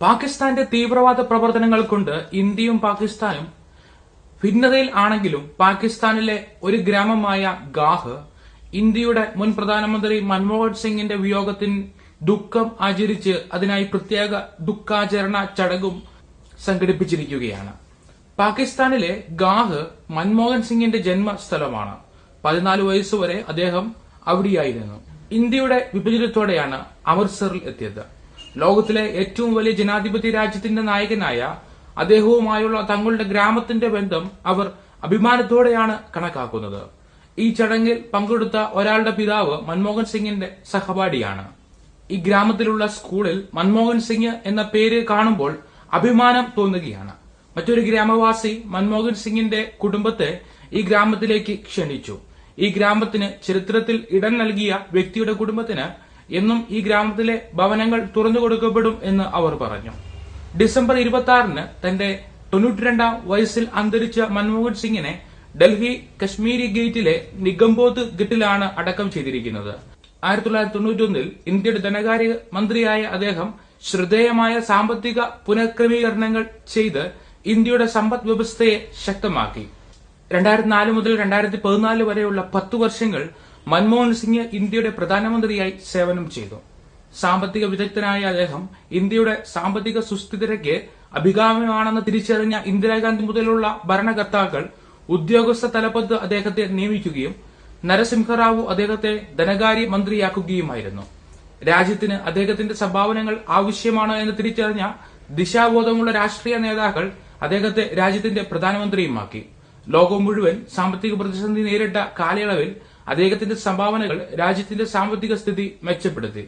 പാകിസ്ഥാന്റെ തീവ്രവാദ പ്രവർത്തനങ്ങൾ കൊണ്ട് ഇന്ത്യയും പാകിസ്ഥാനും ഭിന്നതയിൽ ആണെങ്കിലും പാകിസ്ഥാനിലെ ഒരു ഗ്രാമമായ ഗാഹ് ഇന്ത്യയുടെ മുൻ പ്രധാനമന്ത്രി മൻമോഹൻ സിംഗിന്റെ വിയോഗത്തിൽ ദുഃഖം ആചരിച്ച് അതിനായി പ്രത്യേക ദുഃഖാചരണ ചടങ്ങും സംഘടിപ്പിച്ചിരിക്കുകയാണ്. പാകിസ്ഥാനിലെ ഗാഹ് മൻമോഹൻ സിംഗിന്റെ ജന്മസ്ഥലമാണ്. പതിനാല് വയസ്സുവരെ അദ്ദേഹം അവിടെയായിരുന്നു. ഇന്ത്യയുടെ വിഭജനത്തോടെയാണ് അമൃത്സറിൽ എത്തിയത്. ലോകത്തിലെ ഏറ്റവും വലിയ ജനാധിപത്യ രാജ്യത്തിന്റെ നായകനായ അദ്ദേഹവുമായുള്ള തങ്ങളുടെ ഗ്രാമത്തിന്റെ ബന്ധം അവർ അഭിമാനത്തോടെയാണ് കണക്കാക്കുന്നത്. ഈ ചടങ്ങിൽ പങ്കെടുത്ത ഒരാളുടെ പിതാവ് മൻമോഹൻ സിംഗിന്റെ സഹപാഠിയാണ്. ഈ ഗ്രാമത്തിലുള്ള സ്കൂളിൽ മൻമോഹൻ സിംഗ് എന്ന പേര് കാണുമ്പോൾ അഭിമാനം തോന്നുകയാണ്. മറ്റൊരു ഗ്രാമവാസി മൻമോഹൻ സിംഗിന്റെ കുടുംബത്തെ ഈ ഗ്രാമത്തിലേക്ക് ക്ഷണിച്ചു. ഈ ഗ്രാമത്തിന് ചരിത്രത്തിൽ ഇടം നൽകിയ വ്യക്തിയുടെ കുടുംബത്തിന് എന്നും ഈ ഗ്രാമത്തിലെ ഭവനങ്ങൾ തുറന്നു കൊടുക്കപ്പെടും എന്ന് അവർ പറഞ്ഞു. ഡിസംബർ ഇരുപത്തി ആറിന് തന്റെ തൊണ്ണൂറ്റിരണ്ടാം വയസ്സിൽ അന്തരിച്ച മൻമോഹൻ സിംഗിനെ ഡൽഹി കശ്മീരി ഗേറ്റിലെ നിഗംബോധ് ഗിറ്റിലാണ് അടക്കം ചെയ്തിരിക്കുന്നത്. ആയിരത്തി തൊള്ളായിരത്തി തൊണ്ണൂറ്റിയൊന്നിൽ ഇന്ത്യയുടെ ധനകാര്യ മന്ത്രിയായ അദ്ദേഹം ശ്രദ്ധേയമായ സാമ്പത്തിക പുനഃക്രമീകരണങ്ങൾ ചെയ്ത് ഇന്ത്യയുടെ സമ്പദ് വ്യവസ്ഥയെ ശക്തമാക്കി. രണ്ടായിരത്തി നാല് മുതൽ രണ്ടായിരത്തി പതിനാല് വരെയുള്ള പത്ത് വർഷങ്ങൾ മൻമോഹൻ സിംഗ് ഇന്ത്യയുടെ പ്രധാനമന്ത്രിയായി സേവനം ചെയ്തു. സാമ്പത്തിക വിദഗ്ധനായ അദ്ദേഹം ഇന്ത്യയുടെ സാമ്പത്തിക സുസ്ഥിരതയ്ക്ക് അഭികാമ്യമാണെന്ന് തിരിച്ചറിഞ്ഞ ഇന്ദിരാഗാന്ധി മുതലുള്ള ഭരണകർത്താക്കൾ ഉദ്യോഗസ്ഥ തലപ്പത്ത് അദ്ദേഹത്തെ നിയമിക്കുകയും നരസിംഹറാവു അദ്ദേഹത്തെ ധനകാര്യ മന്ത്രിയാക്കുകയുമായിരുന്നു. രാജ്യത്തിന് അദ്ദേഹത്തിന്റെ സംഭാവനകൾ ആവശ്യമാണ് എന്ന് തിരിച്ചറിഞ്ഞ ദിശാബോധമുള്ള രാഷ്ട്രീയ നേതാക്കൾ അദ്ദേഹത്തെ രാജ്യത്തിന്റെ പ്രധാനമന്ത്രിയുമാക്കി. ലോകം മുഴുവൻ സാമ്പത്തിക പ്രതിസന്ധി നേരിട്ട കാലയളവിൽ അദ്ദേഹത്തിന്റെ സംഭാവനകൾ രാജ്യത്തിന്റെ സാമ്പത്തിക സ്ഥിതി മെച്ചപ്പെടുത്തി.